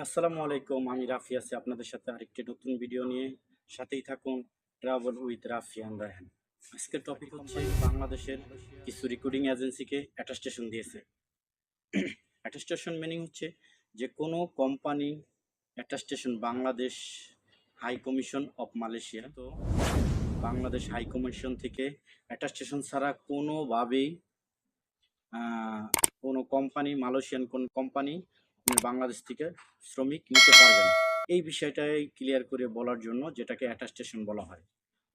আসসালামু আলাইকুম। আমি রাফি আছি আপনাদের সাথে আরেকটি নতুন ভিডিও নিয়ে। সাথেই থাকুন ট্রাভেল উইথ রাফি রায়হান আজকের টপিক হচ্ছে বাংলাদেশের কিছু রেকর্ডিং এজেন্সিকে অ্যাটাস্টেশন দিয়েছে। অ্যাটাস্টেশন মিনিং হচ্ছে যে কোনো company attestation Bangladesh high commission of Malaysia তো বাংলাদেশ হাই কমিশন থেকে অ্যাটাস্টেশন ছাড়া কোনোভাবেই কোনো কোম্পানি মালয়েশিয়ান কোন কোম্পানি বাংলাদেশ থেকে শ্রমিক নিতে পারবেন। এই বিষয়টাই ক্লিয়ার করে বলার জন্য যেটাকে অ্যাটাস্টেশন বলা হয়।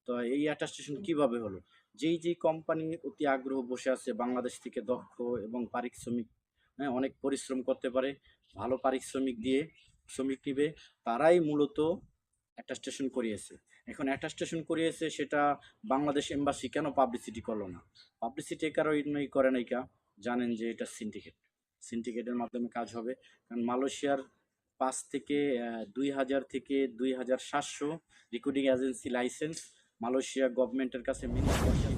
তো এই অ্যাটাস্টেশন কীভাবে হলো? যেই যেই কোম্পানি অতি আগ্রহ বসে আছে বাংলাদেশ থেকে দক্ষ এবং পারিশ্রমিক হ্যাঁ অনেক পরিশ্রম করতে পারে, ভালো পারিশ্রমিক দিয়ে শ্রমিক নিবে, তারাই মূলত অ্যাটাস্টেশন করিয়েছে। এখন অ্যাটাস্টেশন করিয়েছে সেটা বাংলাদেশ এম্বাসি কেন পাবলিসিটি করল না? পাবলিসিটি কারণেই করে নাই কা? জানেন যে এটা সিন্ডিকেট সিন্ডিকেটের মাধ্যমে কাজ হবে। কারণ মালয়েশিয়ার পাঁচ থেকে দুই হাজার থেকে দুই হাজার সাতশো রেকর্ডিং এজেন্সি লাইসেন্স মালয়েশিয়া গভর্নমেন্টের কাছে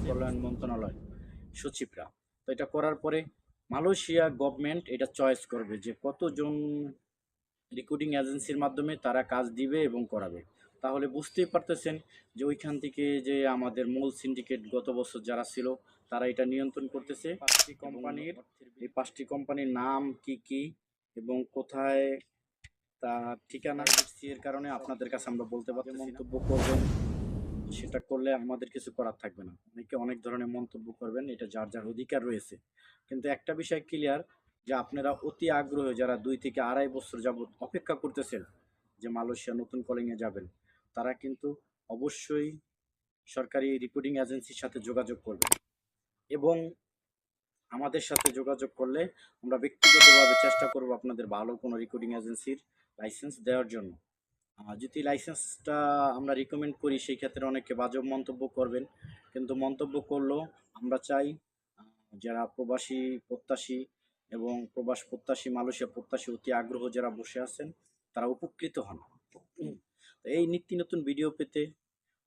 কল্যাণ মন্ত্রণালয় সচিবরা। তো এটা করার পরে মালয়েশিয়া গভর্নমেন্ট এটা চয়েস করবে যে কতজন রেকর্ডিং এজেন্সির মাধ্যমে তারা কাজ দিবে এবং করাবে। তাহলে বুঝতেই পারতেছেন যে ওইখান থেকে যে আমাদের মূল সিন্ডিকেট গত বছর যারা ছিল তারা এটা নিয়ন্ত্রণ করতেছে। পাঁচটি কোম্পানির এই পাঁচটি কোম্পানির নাম কি কি এবং কোথায় তা ঠিকানা দিচ্ছি এর কারণে আপনাদের কাছে আমরা বলতে পারছি মন্তব্য করবেন সেটা করলে আমাদের কিছু করার থাকবে না। অনেকে অনেক ধরনের মন্তব্য করবেন এটা যার যার অধিকার রয়েছে। কিন্তু একটা বিষয় ক্লিয়ার যে আপনারা অতি আগ্রহ যারা দুই থেকে আড়াই বছর যাবত অপেক্ষা করতেছেন যে মালয়েশিয়া নতুন কলিংয়ে যাবেন তারা কিন্তু অবশ্যই সরকারি রিপোর্টিং এজেন্সির সাথে যোগাযোগ করবেন এবং আমাদের সাথে যোগাযোগ করলে আমরা ব্যক্তিগতভাবে চেষ্টা করব আপনাদের ভালো কোনো রেকর্ডিং এজেন্সির লাইসেন্স দেওয়ার জন্য। যদি লাইসেন্সটা আমরা রিকমেন্ড করি, সেই ক্ষেত্রে অনেকে বাজব মন্তব্য করবেন। কিন্তু মন্তব্য করলেও আমরা চাই যারা প্রবাসী, প্রত্যাশী এবং প্রবাস প্রত্যাশী, মালয়েশিয়া প্রত্যাশী অতি আগ্রহ যারা বসে আছেন, তারা উপকৃত হন। এই নিত্য নতুন ভিডিও পেতে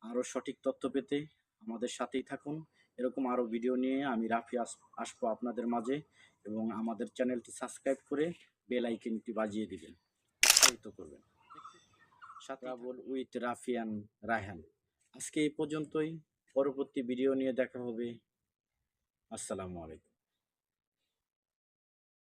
আরও সঠিক তথ্য পেতে আমাদের সাথেই থাকুন। এরকম আরও ভিডিও নিয়ে আমি রাফি আস আসব আপনাদের মাঝে এবং আমাদের চ্যানেলটি সাবস্ক্রাইব করে বেল আইকনটি বাজিয়ে দিবেন। উৎসাহিত করবেন। সাথে বল উইথ রাফিয়ান রায়হান আজকে এই পর্যন্তই। পরবর্তী ভিডিও নিয়ে দেখা হবে। আসসালামু আলাইকুম।